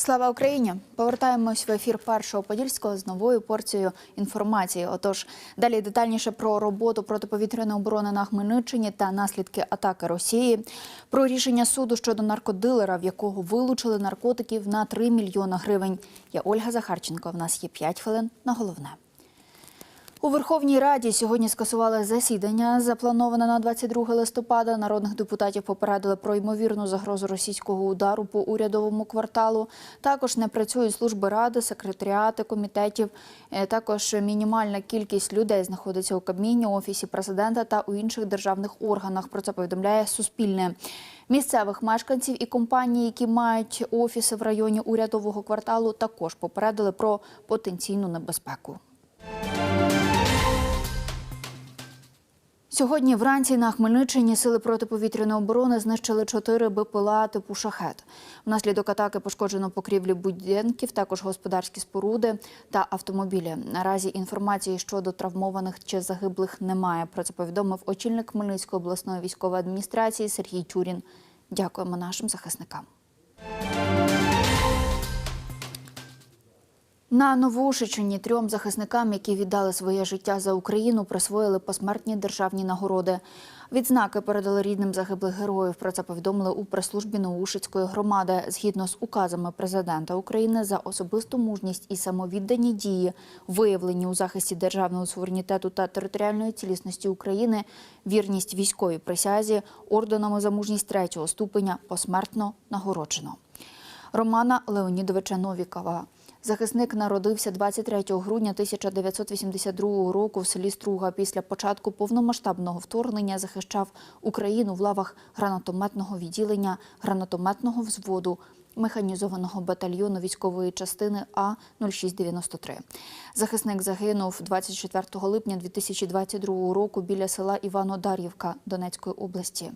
Слава Україні! Повертаємось в ефір першого подільського з новою порцією інформації. Отож, далі детальніше про роботу протиповітряної оборони на Хмельниччині та наслідки атаки Росії, про рішення суду щодо наркодилера, в якого вилучили наркотиків на 3 мільйони гривень. Я Ольга Захарченко. В нас є 5 хвилин на головне. У Верховній Раді сьогодні скасували засідання, заплановане на 22 листопада. Народних депутатів попередили про ймовірну загрозу російського удару по урядовому кварталу. Також не працюють служби ради, секретаріати комітетів. Е, Також мінімальна кількість людей знаходиться у Кабміні, офісі президента та у інших державних органах. Про це повідомляє Суспільне. Місцевих мешканців і компаній, які мають офіси в районі урядового кварталу, також попередили про потенційну небезпеку. Сьогодні вранці на Хмельниччині сили протиповітряної оборони знищили чотири БПЛА типу шахет. Внаслідок атаки пошкоджено покрівлі будинків, також господарські споруди та автомобілі. Наразі інформації щодо травмованих чи загиблих немає. Про це повідомив очільник Хмельницької обласної військової адміністрації Сергій Тюрін. Дякуємо нашим захисникам. На Новоушичині трьом захисникам, які віддали своє життя за Україну, присвоїли посмертні державні нагороди. Відзнаки передали рідним загиблих героїв. Про це повідомили у прес-службі Новоушицької громади. Згідно з указами президента України за особисту мужність і самовіддані дії, виявлені у захисті державного суверенітету та територіальної цілісності України, вірність військовій присязі, орденами за мужність третього ступеня посмертно нагороджено. Романа Леонідовича Новікова. Захисник народився 23 грудня 1982 року в селі Струга. Після початку повномасштабного вторгнення захищав Україну в лавах гранатометного відділення, гранатометного взводу, механізованого батальйону військової частини А 0693. Захисник загинув 24 липня 2022 року біля села Івано-Дар'ївка Донецької області.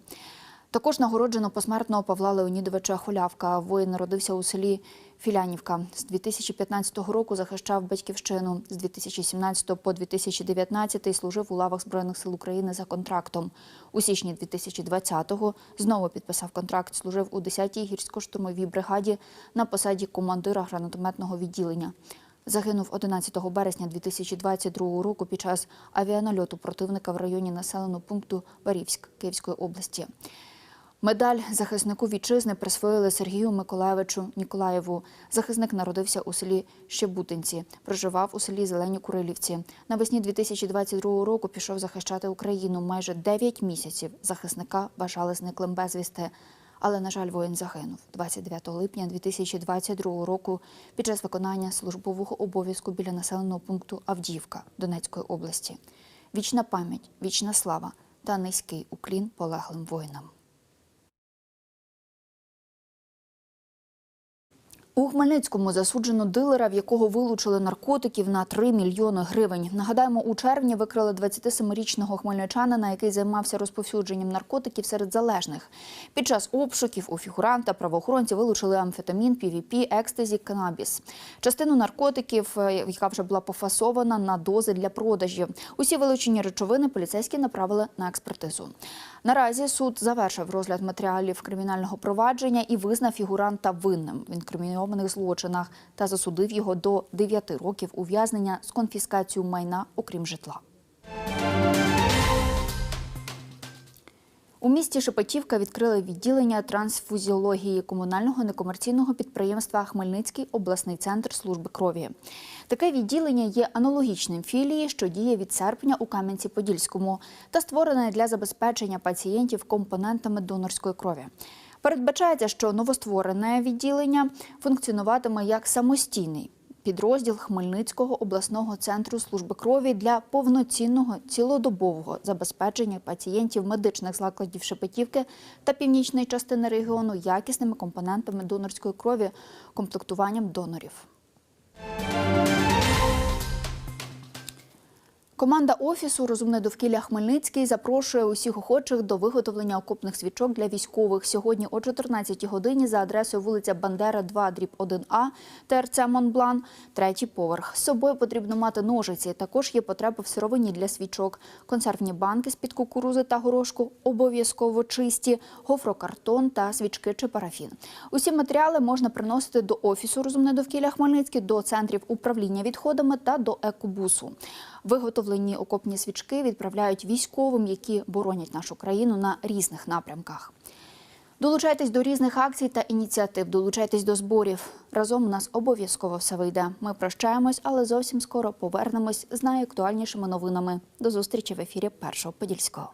Також нагороджено посмертного Павла Леонідовича Холявка. Воїн народився у селі Філянівка. З 2015 року захищав батьківщину. З 2017 по 2019 служив у лавах Збройних сил України за контрактом. У січні 2020-го знову підписав контракт. Служив у 10-й гірсько-штурмовій бригаді на посаді командира гранатометного відділення. Загинув 11 березня 2022 року під час авіанальоту противника в районі населеного пункту Барівськ Київської області. Медаль захиснику вітчизни присвоїли Сергію Миколаєвичу Ніколаєву. Захисник народився у селі Щебутинці, проживав у селі Зелені Курилівці. Навесні 2022 року пішов захищати Україну. Майже 9 місяців захисника вважали зниклим безвісти. Але, на жаль, воїн загинув 29 липня 2022 року під час виконання службового обов'язку біля населеного пункту Авдіївка Донецької області. Вічна пам'ять, вічна слава та низький уклін полеглим воїнам. У Хмельницькому засуджено дилера, в якого вилучили наркотиків на 3 мільйони гривень. Нагадаємо, у червні викрили 27-річного хмельничанина, який займався розповсюдженням наркотиків серед залежних. Під час обшуків у фігуранта правоохоронці вилучили амфетамін, PVP, екстазі, канабіс. Частину наркотиків, е, яка вже була пофасована на дози для продажі. Усі вилучені речовини поліцейські направили на експертизу. Наразі суд завершив розгляд матеріалів кримінального провадження і визнав фігуранта винним в інкримінованих злочинах та засудив його до 9 років ув'язнення з конфіскацією майна, окрім житла. У місті Шепетівка відкрили відділення трансфузіології комунального некомерційного підприємства Хмельницький обласний центр служби крові. Таке відділення є аналогічним філії, що діє від серпня у Кам'янці-Подільському та створене для забезпечення пацієнтів компонентами донорської крові. Передбачається, що новостворене відділення функціонуватиме як самостійний підрозділ Хмельницького обласного центру служби крові для повноцінного цілодобового забезпечення пацієнтів медичних закладів Шепетівки та північної частини регіону якісними компонентами донорської крові, комплектуванням донорів. Команда офісу Розумне довкілля Хмельницький запрошує усіх охочих до виготовлення окопних свічок для військових. Сьогодні о 14 годині за адресою вулиця Бандера, 2, дріб 1А, ТРЦ Монблан, третій поверх. З собою потрібно мати ножиці. Також є потреба в сировині для свічок. Консервні банки з-під кукурузи та горошку обов'язково чисті, гофрокартон та свічки чи парафін. Усі матеріали можна приносити до офісу Розумне довкілля Хмельницький, до центрів управління відходами та до екобусу. Виготовлені окопні свічки відправляють військовим, які боронять нашу країну на різних напрямках. Долучайтесь до різних акцій та ініціатив. Долучайтесь до зборів. Разом у нас обов'язково все вийде. Ми прощаємось, але зовсім скоро повернемось з найактуальнішими новинами. До зустрічі в ефірі Першого Подільського.